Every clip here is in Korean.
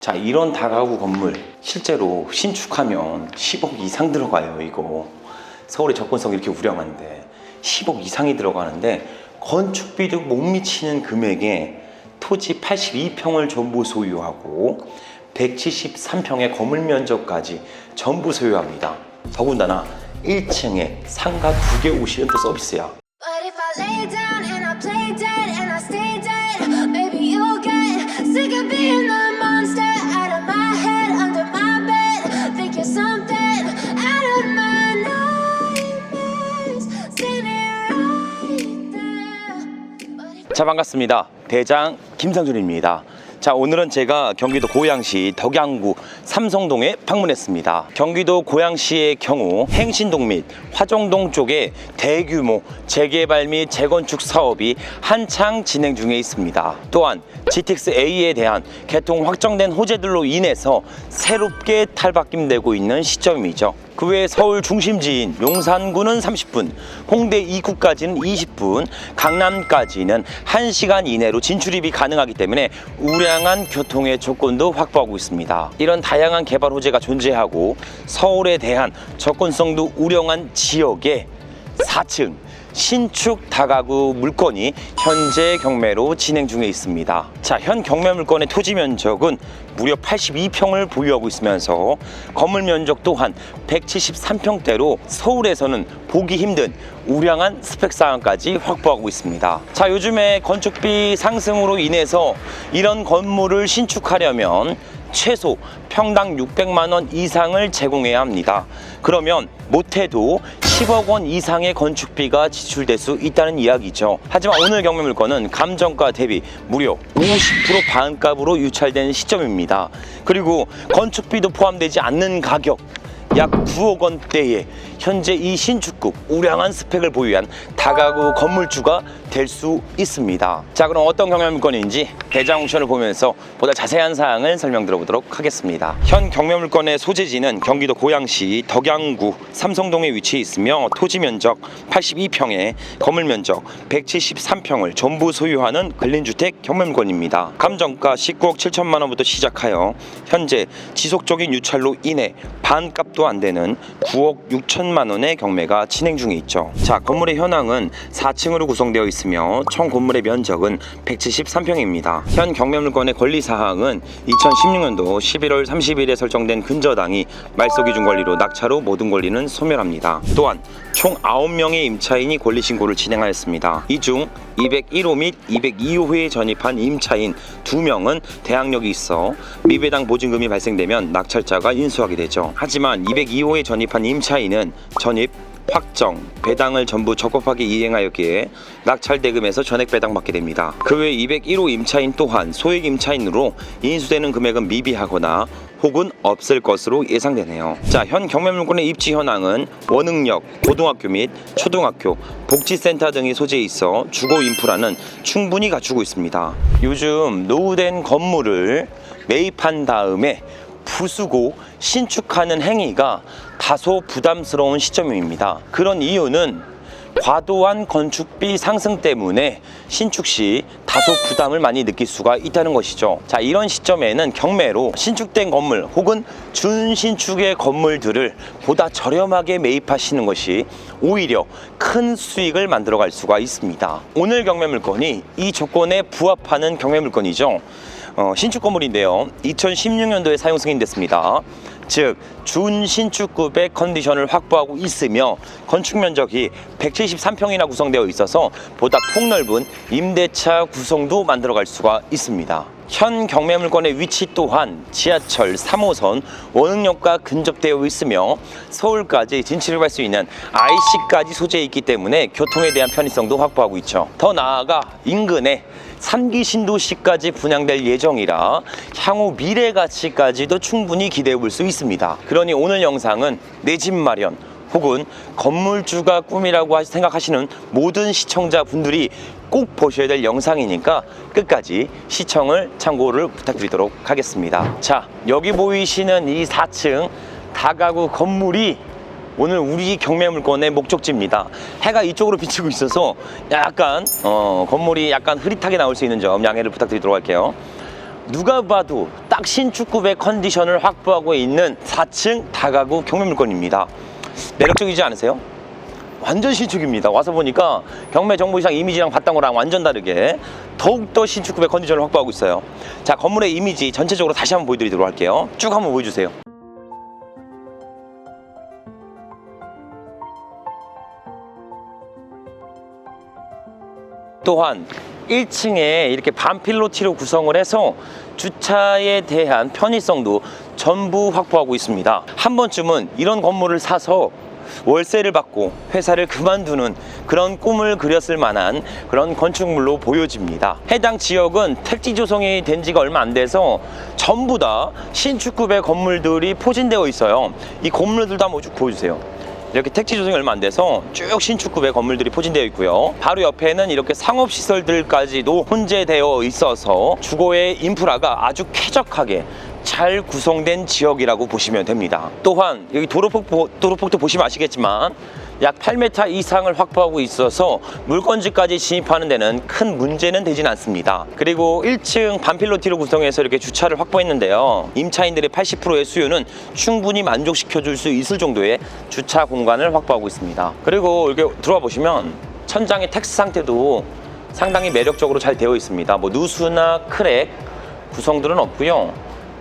자 이런 다가구 건물 실제로 신축하면 10억 이상 들어가요 이거. 서울의 접근성 이렇게 우량한데 10억 이상이 들어가는데 건축비도 못 미치는 금액에 토지 82평을 전부 소유하고 173평의 건물 면적까지 전부 소유합니다. 더군다나 1층에 상가 두 개 오시는 또 서비스야 자 반갑습니다. 대장 김상준입니다. 자 오늘은 제가 경기도 고양시 덕양구 삼성동에 방문했습니다. 경기도 고양시의 경우 행신동 및 화정동 쪽에 대규모 재개발 및 재건축 사업이 한창 진행 중에 있습니다. 또한 GTX-A에 대한 개통 확정된 호재들로 인해서 새롭게 탈바꿈되고 있는 시점이죠 그 외에 서울 중심지인 용산구는 30분, 홍대 입구까지는 20분, 강남까지는 1시간 이내로 진출입이 가능하기 때문에 우량한 교통의 조건도 확보하고 있습니다. 이런 다양한 개발 호재가 존재하고 서울에 대한 접근성도 우량한 지역에 4층 신축 다가구 물건이 현재 경매로 진행 중에 있습니다. 자, 현 경매 물건의 토지 면적은 무려 82평을 보유하고 있으면서 건물 면적 또한 173평대로 서울에서는 보기 힘든 우량한 스펙 사항까지 확보하고 있습니다. 자, 요즘에 건축비 상승으로 인해서 이런 건물을 신축하려면 최소 평당 600만 원 이상을 제공해야 합니다. 그러면 못해도 10억 원 이상의 건축비가 지출될 수 있다는 이야기죠. 하지만 오늘 경매 물건은 감정가 대비 무려 50% 반값으로 유찰된 시점입니다. 그리고 건축비도 포함되지 않는 가격 약 9억 원대에 현재 이 신축급 우량한 스펙을 보유한 다가구 건물주가 될 수 있습니다. 자, 그럼 어떤 경매 물건인지 대장 옵션을 보면서 보다 자세한 사항을 설명 들어보도록 하겠습니다. 현 경매 물건의 소재지는 경기도 고양시 덕양구 삼성동에 위치해 있으며 토지 면적 82평에 건물 면적 173평을 전부 소유하는 근린주택 경매 물건입니다. 감정가 19억 7천만 원부터 시작하여 현재 지속적인 유찰로 인해 반값도 안 되는 9억 6천 만 원의 경매가 진행 중에 있죠. 자, 건물의 현황은 4층으로 구성되어 있으며 총 건물의 면적은 173평입니다. 현 경매 물건의 권리 사항은 2016년도 11월 30일에 설정된 근저당이 말소 기준 권리로 낙찰후 모든 권리는 소멸합니다. 또한 총 9명의 임차인이 권리 신고를 진행하였습니다. 이 중 201호 및 202호에 전입한 임차인 2명은 대항력이 있어 미배당 보증금이 발생되면 낙찰자가 인수하게 되죠. 하지만 202호에 전입한 임차인은 전입 확정, 배당을 전부 적법하게 이행하였기에 낙찰 대금에서 전액 배당받게 됩니다. 그 외 201호 임차인 또한 소액 임차인으로 인수되는 금액은 미비하거나 혹은 없을 것으로 예상되네요. 자, 현 경매물건의 입지 현황은 원흥역, 고등학교 및 초등학교, 복지센터 등이 소재해 있어 주거 인프라는 충분히 갖추고 있습니다. 요즘 노후된 건물을 매입한 다음에 부수고 신축하는 행위가 다소 부담스러운 시점입니다. 그런 이유는 과도한 건축비 상승 때문에 신축 시 다소 부담을 많이 느낄 수가 있다는 것이죠. 자, 이런 시점에는 경매로 신축된 건물 혹은 준신축의 건물들을 보다 저렴하게 매입하시는 것이 오히려 큰 수익을 만들어 갈 수가 있습니다. 오늘 경매 물건이 이 조건에 부합하는 경매 물건이죠. 어, 신축 건물인데요. 2016년도에 사용 승인됐습니다. 즉 준신축급의 컨디션을 확보하고 있으며 건축 면적이 173평이나 구성되어 있어서 보다 폭넓은 임대차 구성도 만들어갈 수가 있습니다. 현 경매 물건의 위치 또한 지하철 3호선 원흥역과 근접되어 있으며 서울까지 진출할 수 있는 IC까지 소재해 있기 때문에 교통에 대한 편의성도 확보하고 있죠. 더 나아가 인근에 산기 신도시까지 분양될 예정이라 향후 미래 가치까지도 충분히 기대해 볼 수 있습니다. 그러니 오늘 영상은 내 집 마련 혹은 건물주가 꿈이라고 생각하시는 모든 시청자분들이 꼭 보셔야 될 영상이니까 끝까지 시청을 참고를 부탁드리도록 하겠습니다. 자, 여기 보이시는 이 4층 다가구 건물이 오늘 우리 경매 물건의 목적지입니다. 해가 이쪽으로 비치고 있어서 약간 어, 건물이 약간 흐릿하게 나올 수 있는 점 양해를 부탁드리도록 할게요. 누가 봐도 딱 신축급의 컨디션을 확보하고 있는 4층 다가구 경매물건입니다. 매력적이지 않으세요? 완전 신축입니다. 와서 보니까 경매 정보시장 이미지랑 봤던 거랑 완전 다르게 더욱더 신축급의 컨디션을 확보하고 있어요. 자, 건물의 이미지 전체적으로 다시 한번 보여드리도록 할게요. 쭉 한번 보여주세요. 또한 1층에 이렇게 반필로티로 구성을 해서 주차에 대한 편의성도 전부 확보하고 있습니다. 한 번쯤은 이런 건물을 사서 월세를 받고 회사를 그만두는 그런 꿈을 그렸을 만한 그런 건축물로 보여집니다. 해당 지역은 택지 조성이 된 지가 얼마 안 돼서 전부 다 신축급의 건물들이 포진되어 있어요. 이 건물들도 한번 쭉 보여주세요. 이렇게 택지 조성이 얼마 안 돼서 쭉 신축급의 건물들이 포진되어 있고요. 바로 옆에는 이렇게 상업시설들까지도 혼재되어 있어서 주거의 인프라가 아주 쾌적하게 잘 구성된 지역이라고 보시면 됩니다. 또한 여기 도로폭, 보- 도로폭도 보시면 아시겠지만 약 8m 이상을 확보하고 있어서 물건지까지 진입하는 데는 큰 문제는 되진 않습니다. 그리고 1층 반필로티로 구성해서 이렇게 주차를 확보했는데요. 임차인들의 80%의 수요는 충분히 만족시켜 줄 수 있을 정도의 주차 공간을 확보하고 있습니다. 그리고 이렇게 들어와 보시면 천장의 텍스 상태도 상당히 매력적으로 잘 되어 있습니다. 뭐 누수나 크랙 구성들은 없고요.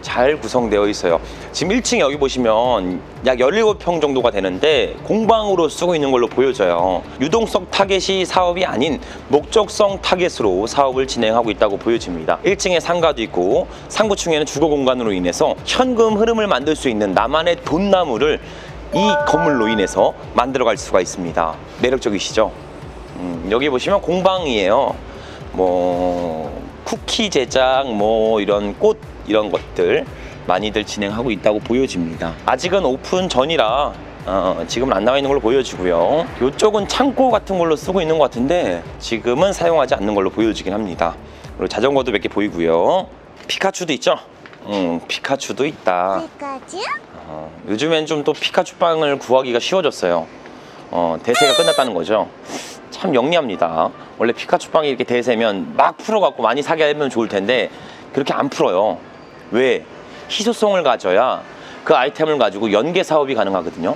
잘 구성되어 있어요. 지금 1층 여기 보시면 약 17평 정도가 되는데 공방으로 쓰고 있는 걸로 보여져요. 유동성 타겟이 사업이 아닌 목적성 타겟으로 사업을 진행하고 있다고 보여집니다. 1층에 상가도 있고 상부층에는 주거 공간으로 인해서 현금 흐름을 만들 수 있는 나만의 돈나무를 이 건물로 인해서 만들어갈 수가 있습니다. 매력적이시죠? 음, 여기 보시면 공방이에요. 뭐 쿠키 제작, 뭐 이런 꽃 이런 것들 많이들 진행하고 있다고 보여집니다. 아직은 오픈 전이라 어, 지금은 안 나와 있는 걸로 보여지고요. 이쪽은 창고 같은 걸로 쓰고 있는 것 같은데 지금은 사용하지 않는 걸로 보여지긴 합니다. 그리고 자전거도 몇 개 보이고요. 피카츄도 있죠? 음, 피카츄도 있다. 피카츄? 어, 요즘엔 좀 또 피카츄 빵을 구하기가 쉬워졌어요. 어, 대세가 끝났다는 거죠. 참 영리합니다. 원래 피카츄 빵이 이렇게 대세면 막 풀어갖고 많이 사게 하면 좋을 텐데 그렇게 안 풀어요. 왜? 희소성을 가져야 그 아이템을 가지고 연계 사업이 가능하거든요.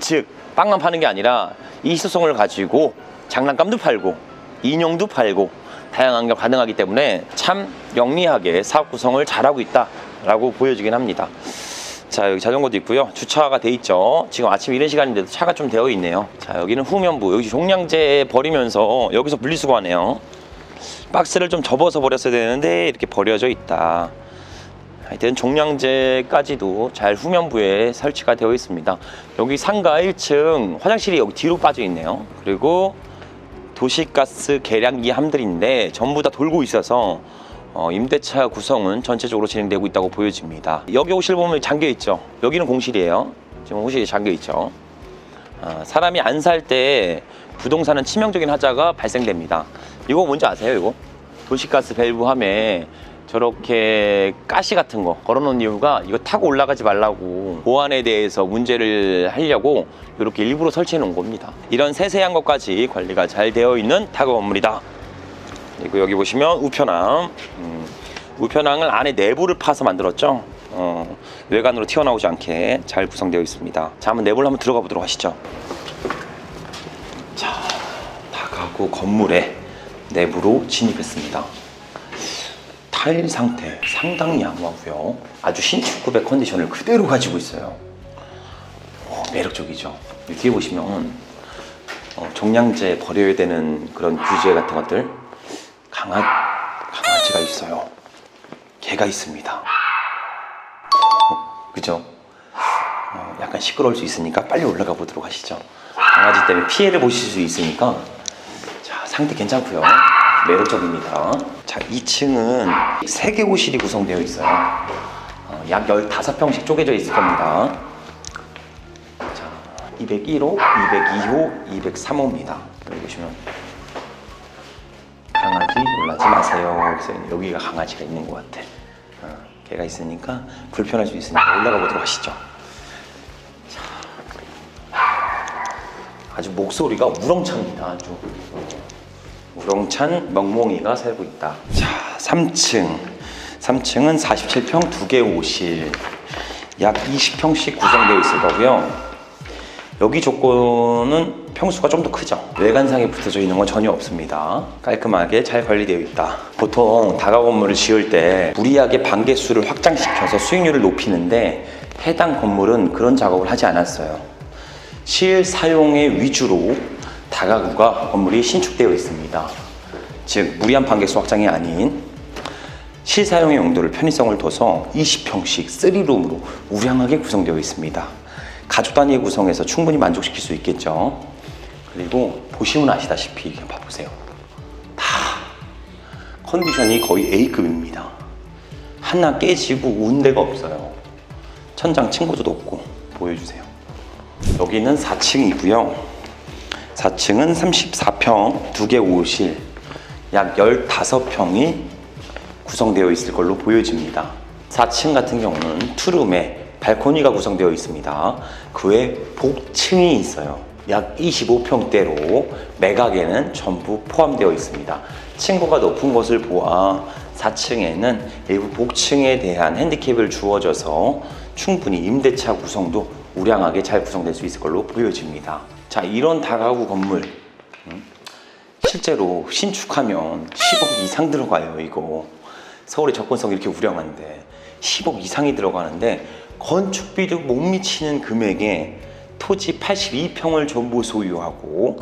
즉 빵만 파는 게 아니라 이 희소성을 가지고 장난감도 팔고 인형도 팔고 다양한 게 가능하기 때문에 참 영리하게 사업 구성을 잘하고 있다라고 보여지긴 합니다. 자 여기 자전거도 있고요 주차가 돼 있죠 지금 아침 이른 시간인데도 차가 좀 되어 있네요 자 여기는 후면부 여기 종량제 버리면서 여기서 분리수거하네요 박스를 좀 접어서 버렸어야 되는데 이렇게 버려져 있다 하여튼 종량제까지도 잘 후면부에 설치가 되어 있습니다 여기 상가 1층 화장실이 여기 뒤로 빠져 있네요 그리고 도시가스 계량기 함들인데 전부 다 돌고 있어서 어, 임대차 구성은 전체적으로 진행되고 있다고 보여집니다. 여기 호실 보면 잠겨 있죠. 여기는 공실이에요. 지금 호실이 잠겨 있죠. 아, 사람이 안 살 때 부동산은 치명적인 하자가 발생됩니다. 이거 뭔지 아세요? 이거 도시가스 밸브 함에 저렇게 가시 같은 거 걸어놓은 이유가 이거 타고 올라가지 말라고 보안에 대해서 문제를 하려고 이렇게 일부러 설치해 놓은 겁니다. 이런 세세한 것까지 관리가 잘 되어 있는 타거 건물이다. 그리고 여기 보시면 우편항 음, 우편항을 안에 내부를 파서 만들었죠? 어, 외관으로 튀어나오지 않게 잘 구성되어 있습니다. 자 한번 내부를 한번 들어가 보도록 하시죠. 자 다가구 건물에 내부로 진입했습니다 타일 상태 상당히 양호하고요 아주 신축급의 컨디션을 그대로 가지고 있어요 어, 매력적이죠 뒤에 보시면 어, 종량제 버려야 되는 그런 규제 같은 것들 강아, 강아지가 있어요. 개가 있습니다. 어, 그죠? 어, 약간 시끄러울 수 있으니까 빨리 올라가 보도록 하시죠. 강아지 때문에 피해를 보실 수 있으니까 자 상태 괜찮고요. 매력적입니다. 자 2층은 3개 호실이 구성되어 있어요. 어, 약 15평씩 쪼개져 있을 겁니다. 자 201호, 202호, 203호입니다. 여기 보시면 강아지 놀라지 마세요. 여기가 강아지가 있는 것 같아. 어, 걔가 있으니까 불편할 수 있으니까 올라가 보도록 하시죠. 자, 아주 목소리가 우렁찹니다. 아주 우렁찬 멍멍이가 살고 있다. 자, 3층 3층은 47평 두 개 오실 약 20평씩 구성되어 있을 거고요. 여기 조건은 평수가 좀 더 크죠. 외관상에 붙어져 있는 건 전혀 없습니다. 깔끔하게 잘 관리되어 있다. 보통 다가 건물을 지을 때 무리하게 반개수를 확장시켜서 수익률을 높이는데 해당 건물은 그런 작업을 하지 않았어요. 실 사용의 위주로 다가구가 건물이 신축되어 있습니다. 즉 무리한 반개수 확장이 아닌 실사용의 용도를 편의성을 둬서 20평씩 3룸으로 우량하게 구성되어 있습니다. 가족 단위 구성해서 충분히 만족시킬 수 있겠죠. 그리고 보시면 아시다시피 그냥 봐보세요. 다 컨디션이 거의 A급입니다. 하나 깨지고 운 데가 없어요. 천장 층고도 높고 보여주세요. 여기는 4층이고요. 4층은 34평, 두개 오실, 약 15평이 구성되어 있을 걸로 보여집니다. 4층 같은 경우는 투룸에 발코니가 구성되어 있습니다. 그 외 복층이 있어요. 약 25평대로 매각에는 전부 포함되어 있습니다. 층고가 높은 것을 보아 4층에는 일부 복층에 대한 핸디캡을 주어져서 충분히 임대차 구성도 우량하게 잘 구성될 수 있을 걸로 보여집니다. 자, 이런 다가구 건물 실제로 신축하면 10억 이상 들어가요, 이거. 서울의 접근성이 이렇게 우량한데 10억 이상이 들어가는데 건축비도 못 미치는 금액에 토지 82평을 전부 소유하고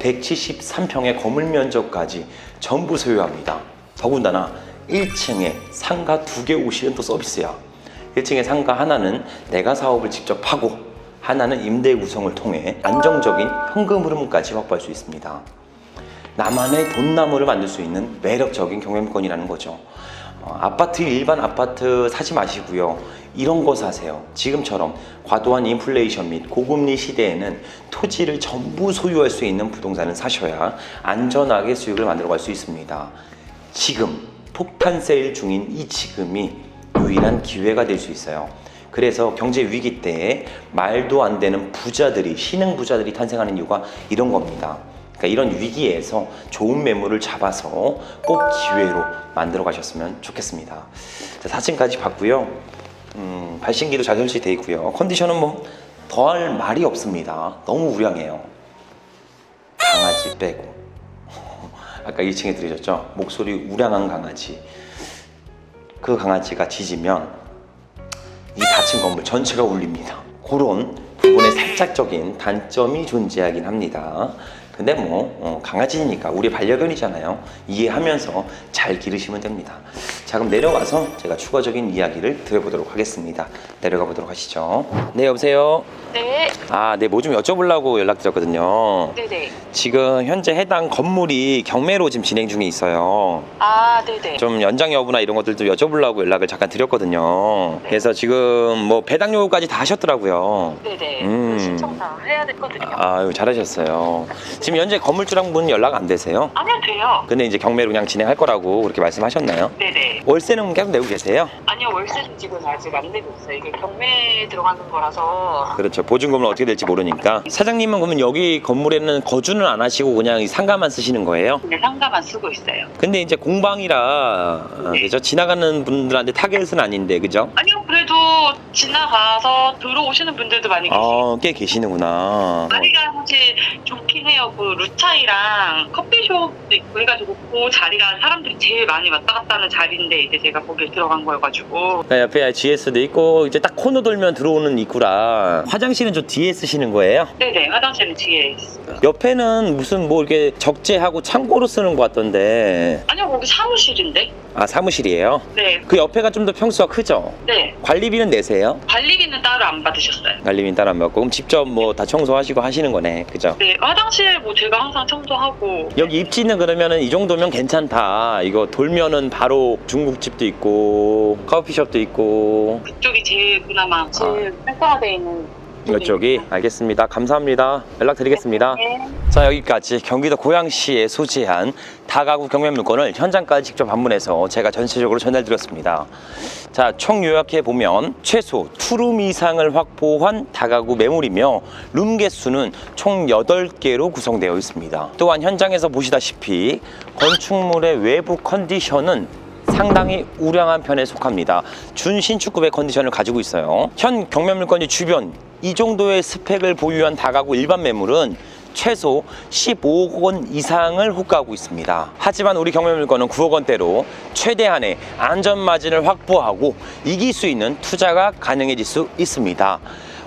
173평의 건물 면적까지 전부 소유합니다. 더군다나 1층에 상가 두 개 오시는 또 서비스야. 1층에 상가 하나는 내가 사업을 직접 하고 하나는 임대 구성을 통해 안정적인 현금 흐름까지 확보할 수 있습니다. 나만의 돈나무를 만들 수 있는 매력적인 경영권이라는 거죠. 어, 아파트 일반 아파트 사지 마시고요. 이런 거 사세요. 지금처럼 과도한 인플레이션 및 고금리 시대에는 토지를 전부 소유할 수 있는 부동산을 사셔야 안전하게 수익을 만들어 갈 수 있습니다. 지금 폭탄 세일 중인 이 지금이 유일한 기회가 될 수 있어요. 그래서 경제 위기 때에 말도 안 되는 부자들이 신흥 부자들이 탄생하는 이유가 이런 겁니다. 그러니까 이런 위기에서 좋은 매물을 잡아서 꼭 기회로 만들어 가셨으면 좋겠습니다. 자, 4층까지 봤고요. 음, 발신기도 잘 설치되어 있고요. 컨디션은 뭐 더할 말이 없습니다. 너무 우량해요. 강아지 빼고. 아까 1층에 들으셨죠? 목소리 우량한 강아지. 그 강아지가 짖으면 이 닫힌 건물 전체가 울립니다. 그런 부분에 살짝적인 단점이 존재하긴 합니다. 근데 뭐 어, 강아지니까 우리 반려견이잖아요. 이해하면서 잘 기르시면 됩니다. 자 그럼 내려가서 제가 추가적인 이야기를 드려보도록 하겠습니다. 내려가 보도록 하시죠. 네 여보세요. 네, 아, 네, 뭐 좀 여쭤보려고 연락드렸거든요. 네네. 지금 현재 해당 건물이 경매로 지금 진행 중에 있어요. 아, 네네. 좀 연장 여부나 이런 것들 좀 여쭤보려고 연락을 잠깐 드렸거든요. 그래서 지금 뭐 배당 요구까지 다 하셨더라고요. 네네. 음. 그 신청 다 해야 됐거든요. 아유, 잘하셨어요. 지금 현재 건물주랑 분 연락 안 되세요? 아니요, 돼요. 근데 이제 경매로 그냥 진행할 거라고 그렇게 말씀하셨나요? 네네. 월세는 계속 내고 계세요? 아니요, 월세는 지금 아직 안 내고 있어요. 이게 경매에 들어가는 거라서. 그렇죠. 보증금은 어떻게 될지 모르니까. 사장님은 그러면 여기 건물에는 거주는 안 하시고 그냥 이 상가만 쓰시는 거예요? 그냥 상가만 쓰고 있어요. 근데 이제 공방이라 어, 그죠 지나가는 분들한테 타겟은 아닌데 그죠? 아니요, 그래도 지나가서 들어오시는 분들도 많이 계세요. 어, 꽤 계시는구나. 자리가 사실 좋긴 해요. 그 루차이랑 커피숍도 있고 해가지고 그 자리가 사람들이 제일 많이 왔다 갔다 하는 자리인데 이제 제가 거기에 들어간 거여가지고 그러니까 옆에 GS도 있고 이제 딱 코너 돌면 들어오는 입구라 화장실은 저 뒤에 쓰시는 거예요? 네네 화장실은 뒤에 있어요. 옆에는 무슨 뭐 이렇게 적재하고 창고로 쓰는 것 같던데 아니요 거기 사무실인데? 아 사무실이에요? 네, 그 옆에가 좀 더 평수가 크죠? 네 관리비는 내세요? 관리비는 따로 안 받으셨어요. 관리비는 따로 안 받고 그럼 직접 뭐 다 청소하시고 하시는 거네 그죠? 네 화장실 뭐 제가 항상 청소하고. 여기 입지는 그러면은 이 정도면 괜찮다. 이거 돌면은 바로 중국집도 있고 커피숍도 있고. 그쪽이 제일 그나마 제일 활성화되어 있는 이쪽이 알겠습니다. 감사합니다. 연락드리겠습니다. 네. 자 여기까지 경기도 고양시에 소재한 다가구 경매 물건을 현장까지 직접 방문해서 제가 전체적으로 전달드렸습니다. 자, 총 요약해 보면 최소 투룸 이상을 확보한 다가구 매물이며 룸 개수는 총 8개로 구성되어 있습니다. 또한 현장에서 보시다시피 건축물의 외부 컨디션은 상당히 우량한 편에 속합니다. 준신축급의 컨디션을 가지고 있어요. 현 경매물건지 주변 이 정도의 스펙을 보유한 다가구 일반 매물은 최소 15억 원 이상을 호가하고 있습니다. 하지만 우리 경매물건은 9억 원대로 최대한의 안전 마진을 확보하고 이길 수 있는 투자가 가능해질 수 있습니다.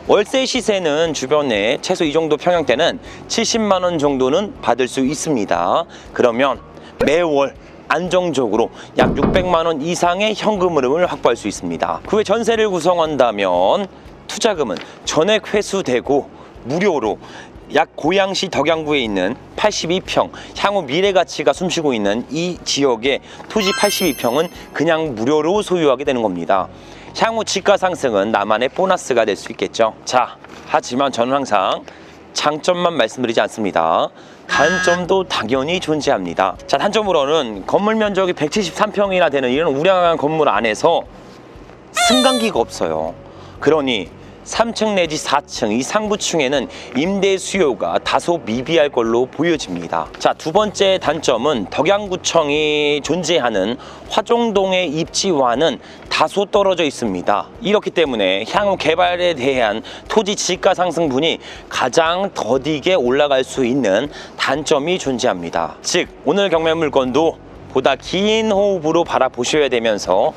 월세 시세는 주변에 최소 이 정도 평형대는 70만 원 정도는 받을 수 있습니다. 그러면 매월 안정적으로 약 600만 원 이상의 현금 흐름을 확보할 수 있습니다. 그 외 전세를 구성한다면 투자금은 전액 회수되고 무료로 약 고양시 덕양구에 있는 82평 향후 미래 가치가 숨쉬고 있는 이 지역의 토지 82평은 그냥 무료로 소유하게 되는 겁니다. 향후 지가 상승은 나만의 보너스가 될 수 있겠죠. 자, 하지만 저는 항상 장점만 말씀드리지 않습니다. 단점도 당연히 존재합니다. 자, 단점으로는 건물 면적이 173평이나 되는 이런 우량한 건물 안에서 승강기가 없어요. 그러니 3층 내지 4층 이 상부층에는 임대 수요가 다소 미비할 걸로 보여집니다. 자, 두 번째 단점은 덕양구청이 존재하는 화종동의 입지와는 다소 떨어져 있습니다. 이렇기 때문에 향후 개발에 대한 토지 지가 상승분이 가장 더디게 올라갈 수 있는 단점이 존재합니다. 즉, 오늘 경매 물건도 보다 긴 호흡으로 바라보셔야 되면서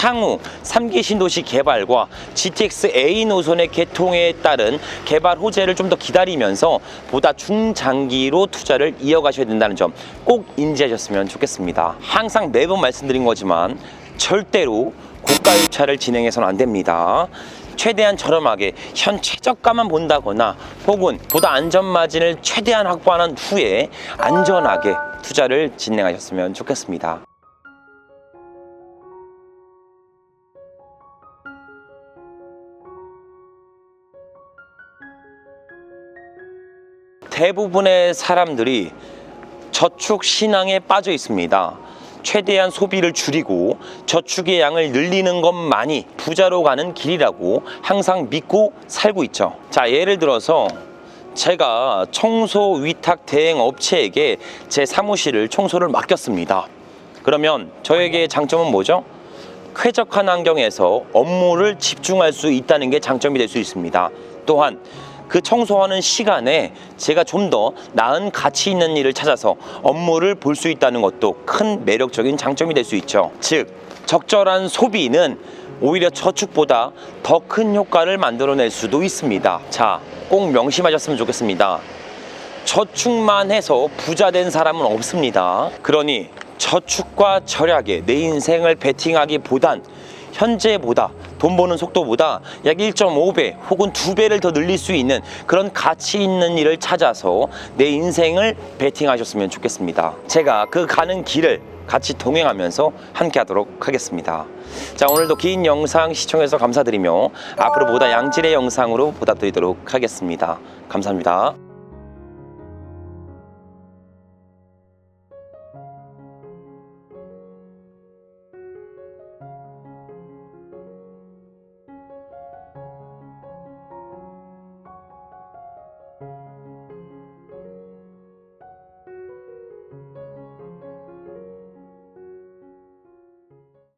향후 3기 신도시 개발과 GTX A 노선의 개통에 따른 개발 호재를 좀 더 기다리면서 보다 중장기로 투자를 이어가셔야 된다는 점 꼭 인지하셨으면 좋겠습니다. 항상 매번 말씀드린 거지만 절대로 고가 유차를 진행해서는 안 됩니다. 최대한 저렴하게 현 최저가만 본다거나 혹은 보다 안전 마진을 최대한 확보하는 후에 안전하게 투자를 진행하셨으면 좋겠습니다. 대부분의 사람들이 저축 신앙에 빠져 있습니다. 최대한 소비를 줄이고 저축의 양을 늘리는 것만이 부자로 가는 길이라고 항상 믿고 살고 있죠. 자, 예를 들어서 제가 청소 위탁 대행 업체에게 제 사무실을 청소를 맡겼습니다. 그러면 저에게 장점은 뭐죠? 쾌적한 환경에서 업무를 집중할 수 있다는 게 장점이 될 수 있습니다. 또한 그 청소하는 시간에 제가 좀 더 나은 가치 있는 일을 찾아서 업무를 볼 수 있다는 것도 큰 매력적인 장점이 될 수 있죠. 즉, 적절한 소비는 오히려 저축보다 더 큰 효과를 만들어낼 수도 있습니다. 자, 꼭 명심하셨으면 좋겠습니다. 저축만 해서 부자 된 사람은 없습니다. 그러니 저축과 절약에 내 인생을 베팅하기보단 현재보다 돈 버는 속도보다 약 1.5배 혹은 2배를 더 늘릴 수 있는 그런 가치 있는 일을 찾아서 내 인생을 베팅하셨으면 좋겠습니다. 제가 그 가는 길을 같이 동행하면서 함께 하도록 하겠습니다. 자, 오늘도 긴 영상 시청해서 감사드리며 앞으로 보다 양질의 영상으로 보답드리도록 하겠습니다. 감사합니다.